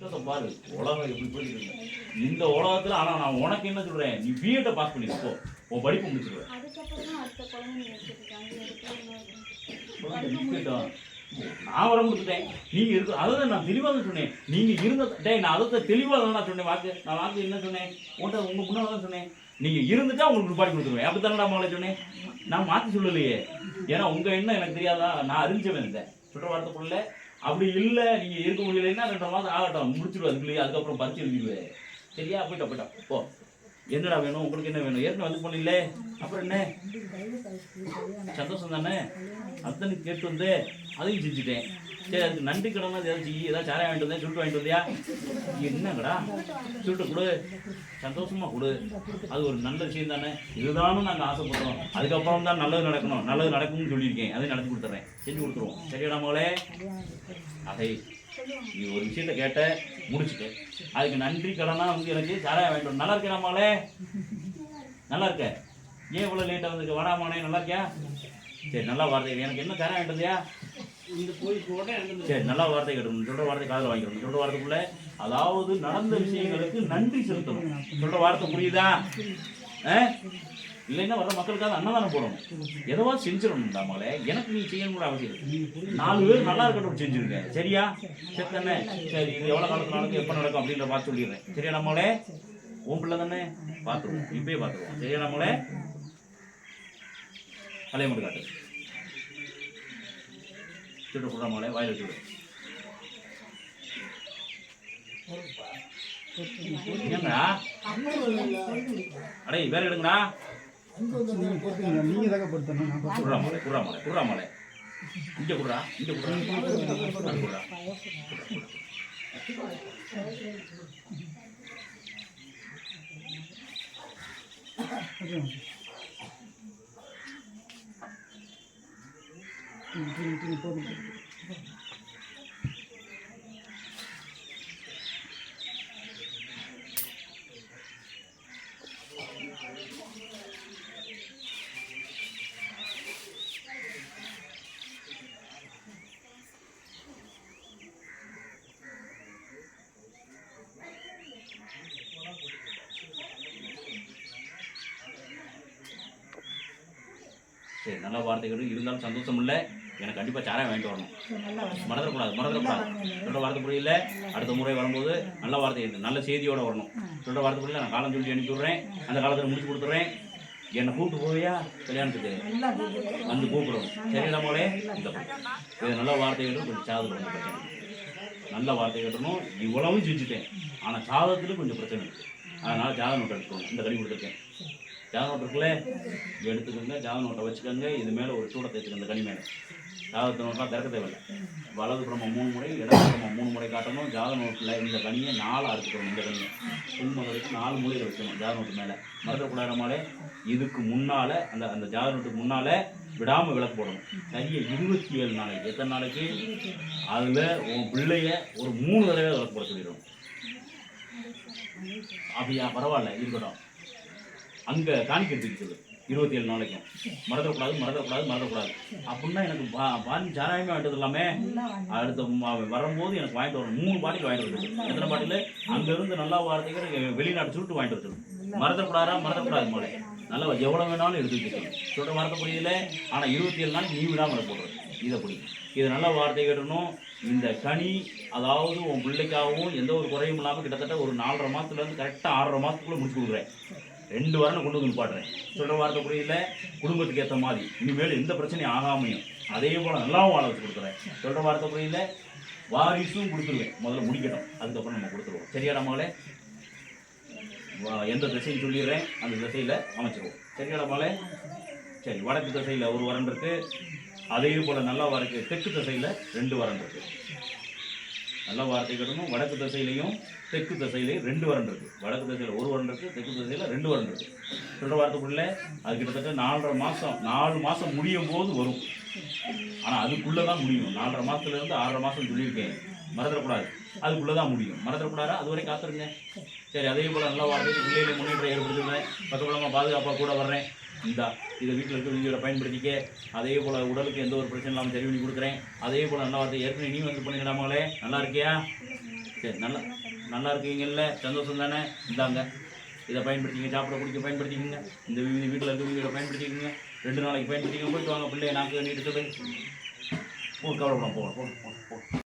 பாரு உலகம் எப்படி போயிட்டு. இந்த உலகத்துல ஆனா நான் உனக்கு என்ன சொல்றேன்? நீ பிஎட்டை பாஸ் பண்ணிருக்கோ உன் படிப்பு முடிச்சிருவேன் நான் வர கொடுத்துட்டேன் நீங்க இருக்கு அதான் நான் தெளிவாக சொன்னேன். நீங்க இருந்த டேய் நான் அதை தெளிவாக தான் நான் சொன்னேன் வாக்கு. நான் வாக்கு என்ன சொன்னேன்? உன்ட்ட உங்க முன்னால தான் சொன்னேன். நீங்க இருந்துட்டா உங்களுக்கு பாடி கொடுத்துருவேன். அப்படி தானே நான் சொன்னேன்? நான் மாத்தி சொல்லலையே. ஏன்னா உங்க எண்ணம் எனக்கு தெரியாதா? நான் அறிஞ்சவன் இந்த. சொல்ற வார்த்தைக்குள்ள அப்படி இல்லை நீங்க இருக்க முடியலைன்னா ரெண்டு மாதம் ஆகட்டும் முடிச்சிடுவேன் அதுக்குள்ளேயே அதுக்கப்புறம் பறிச்சு எழுதிடுவேன் சரியா? போயிட்டா போயிட்டா. போ. என்னடா வேணும்? உங்களுக்கு என்ன வேணும்? ஏற்கனவே வந்து பண்ணல அப்புறம் என்ன? சந்தோஷம் தானே? அத்தனை கேட்டு வந்து அதையும் செஞ்சுட்டேன். சரி அதுக்கு நன்றி கடனா ஏதாவது செய்ய ஏதாவது சாராயம் வாங்கிட்டு வந்தேன் சுட்டு வாங்கிட்டு வந்தியா? என்னங்கடா? சுட்டு கொடு. சந்தோஷமா கொடு. அது ஒரு நல்ல விஷயம் தானே. இதுதானும் நாங்கள் ஆசைப்படுறோம். அதுக்கப்புறம் தான் நல்லது நடக்கணும். நல்லது நடக்கும்னு சொல்லியிருக்கேன். அதையும் நடத்தி கொடுத்துறேன். செஞ்சு கொடுத்துருவோம். சரியாடா மகளே? அதை நீ ஒரு விஷயத்த கேட்ட முடிச்சுட்டு. அதுக்கு நன்றி கடனா வந்து எனக்கு சாராயம் வாங்கிட்டு நல்லா இருக்கேன் மகளே? நல்லா இருக்க. ஏன் இவ்வளோ லேட்டாக வந்திருக்க? வாடாமானே நல்லா இருக்கியா? சரி நல்லா வார்த்தை எனக்கு என்ன சாராயம் வாங்கிட்டதியா சரி நல்லா வார்த்தை கேட்டணும் சொல்ற வார்த்தை காதில் வாங்கிக்கணும் சொல்ற வார்த்தைக்குள்ள அதாவது நடந்த விஷயங்களுக்கு நன்றி செலுத்தணும். சொல்ற வார்த்தை புரியுதா? ஆ? இல்லைன்னா வர மக்களுக்காக அன்னதானம் போடணும். எதவா செஞ்சிடணும் மகளே. எனக்கு நீ செய்யணும் அவசியம் நாலு பேர் நல்லா இருக்கட்டும் செஞ்சிருங்க. சரியா? சரி தானே? சரி இது எவ்வளோ காலத்துல நடக்கும் எப்போ நடக்கும் அப்படின்ற பார்த்து சொல்லிடுறேன். சரியா நம்மளே உன் பிள்ளை தானே? பார்த்துருவோம். இப்பயே பார்த்துருவோம். சரியா நம்மளே அலைய மட்டும் காட்டு. திட்டு போடுற வாயில் வச்சுடு என்னங்கடா அடே வேற எடுங்கடா நீங்க தாங்க படுத்தணும் மலை குடுறா குடுறா மலை இங்க குடுறா குடுறா சரி நல்ல வார்த்தைகளும். இருந்தாலும் சந்தோஷம் இல்லை. எனக்கு கண்டிப்பா சாராயம் வாங்கிட்டு வரணும். மறந்துடக்கூடாது மறந்துடக்கூடாது. சொல்ற வார்த்தை புரியல? அடுத்த முறை வரும்போது நல்ல வார்த்தை. நல்ல செய்தியோட வரணும். சொல்ற வார்த்தை புரியல? நான் காலம் சொல்லி அனுப்பி விடுறேன். அந்த காலத்தில் முடிச்சு கொடுத்துட்றேன் என்னை கூப்பிட்டு போவியா? கல்யாணத்துக்கு. வந்து கூப்பிடுவோம் சரிடா மோளே இந்த. இது நல்ல வார்த்தைகளும் கொஞ்சம் பிரச்சனை. இருக்கு. நல்ல வார்த்தை கேட்டணும் இவ்வளவும் செஞ்சுட்டேன் ஆனால் சாதத்தில் கொஞ்சம் பிரச்சனை இருக்கு. அதனால ஜாத நோட்டை எடுத்துக்கணும். இந்த கடி கொடுத்துருக்கேன். ஜாத நோட்டு இருக்குல்ல? எடுத்துக்கோங்க ஜாத நோட்டை வச்சுக்கோங்க. இது மேலே ஒரு சூடை தேய்ச்சிக்கோங்க இந்த கனி மேலே. ஜாதகத்தை நோட்டெலாம் திறக்க தேவையில்லை வலது புறமா மூணு முறை இடது புறமா மூணு முறை காட்டணும். ஜாத நோட்டில் இந்த கனியை நாலாக அறுத்துக்கணும் இந்த கனியை. சும்மா வரைக்கும் நாலு மூலையில் வைக்கணும் ஜாத நோட்டு மேலே. மறக்கக்கூடாதமாலே இதுக்கு முன்னால் அந்த அந்த ஜாத நோட்டுக்கு முன்னால் விடாமல் விளக்கு போடணும். சரியா இருபத்தி ஏழு நாளைக்கு. எத்தனை நாளைக்கு? அதில் உன் பிள்ளைய ஒரு மூணு தடவை விளக்கு போட சொல்லிடும் அப்படியா? பரவாயில்ல இருக்கட்டும். அங்கே காணிக்கிறதுக்கு சொல்லு. இருபத்தி ஏழு நாளைக்கும் மறந்துடக்கூடாது மறந்துடக்கூடாது மறந்துடக்கூடாது. அப்படின்னா எனக்கு பா பாட்டி சாராயமே வாங்கிட்டு எல்லாமே அடுத்த வரும்போது எனக்கு வாங்கிட்டு வரணும். மூணு பாட்டில் வாங்கிட்டு வரணும். எத்தனை பாட்டில்? அங்கேருந்து நல்லா வார்த்தைக்கு வெளிநாட்டு சுருட்டு வாங்கிட்டு வரணும் மறந்துடக்கூடாதா? மறந்துடக்கூடாது மாதிரி நல்லா எவ்வளோ வேணாலும் எடுத்துக்கிட்டு வச்சுக்கணும் சொல்கிற புரியல ஆனால் இருபத்தி ஏழு நாளைக்கு நீ விடாமல் போடுறது. இதை பிடி. இது நல்ல வார்த்தை கேட்டணும். இந்த கனி அதாவது உன் பிள்ளைக்காகவும் எந்த ஒரு குறையும் இல்லாமல் கிட்டத்தட்ட ஒரு நாலரை மாதத்துலேருந்து கரெக்டாக ஆறரை மாதத்துக்குள்ளே முடிச்சு கொடுக்குறேன். ரெண்டு வாரம் கொண்டு வந்து பாடுறேன் சொல்கிற வார்த்தை புரியல. குடும்பத்துக்கு ஏற்ற மாதிரி. இனிமேல் எந்த பிரச்சனையும் ஆகாமையும். அதே போல் நல்லாவும் வாழ வச்சு கொடுக்குறேன் சொல்கிற வார்த்தை புரியல? வாரிசும் கொடுத்துருவேன். முதல்ல முடிக்கட்டும். அதுக்கப்புறம் நம்ம கொடுத்துருவோம். சரியாடா மகளே? வா- எந்த திசைன்னு சொல்லிடுறேன். அந்த திசையில் அமைச்சிருவோம். சரியாடா மகளே? சரி வடக்கு திசையில் ஒரு வரன் இருக்கு. அதே போல் நல்லா வரக்கு தெற்கு திசையில் ரெண்டு வரன் இருக்கு. நல்ல வார்த்தை கட்டணும் வடக்கு திசையிலையும் தெற்கு திசையிலையும் ரெண்டு வரன் இருக்கு. வடக்கு திசையில் ஒரு வரன் இருக்கு தெற்கு திசையில் ரெண்டு வரன் இருக்கு. சொல்ற வார்த்தைக்குள்ள அது கிட்டத்தட்ட நாலரை மாதம் நாலு மாதம் முடியும் போது வரும். ஆனால் அதுக்குள்ளே தான் முடியும். நாலரை மாசத்துல இருந்து ஆறரை மாதம் சொல்லியிருக்கேன். மறந்துடக்கூடாது. அதுக்குள்ளே தான் முடியும். மறந்துடக்கூடாதா? அது வரை காத்துருங்க. சரி அதே போல் நல்ல வார்த்தைக்கு பிள்ளைகளை முன்னேற்றம் ஏற்படுத்துகிறேன் பக்கபலமாக பாதுகாப்பாக கூட வர்றேன். இந்தா இதை வீட்டில் இருக்கிறவங்களோட பயன்படுத்திக்க. அதே போல் உடலுக்கு எந்த ஒரு பிரச்சனை இல்லாமல் சரி பண்ணி கொடுக்குறேன். அதே போல் நல்லா வார்த்தை ஏற்கனவே நீ வந்து பண்ணிக்கலாமங்களே நல்லா இருக்கியா? சரி நல்லா நல்லா இருக்கீங்கல்ல. சந்தோஷம் தானே? இந்தாங்க. இதை பயன்படுத்திங்க சாப்பிட குடிக்க பயன்படுத்திக்கோங்க. இந்த வீட்டில் இருக்க பயன்படுத்திக்கோங்க. ரெண்டு நாளைக்கு பயன்படுத்திக்கோங்க. போயிட்டு வாங்க பிள்ளைய நாக்கு நீட்டு சொல்லு. போ கவலைப்படாம போகலாம். போகலாம் போ.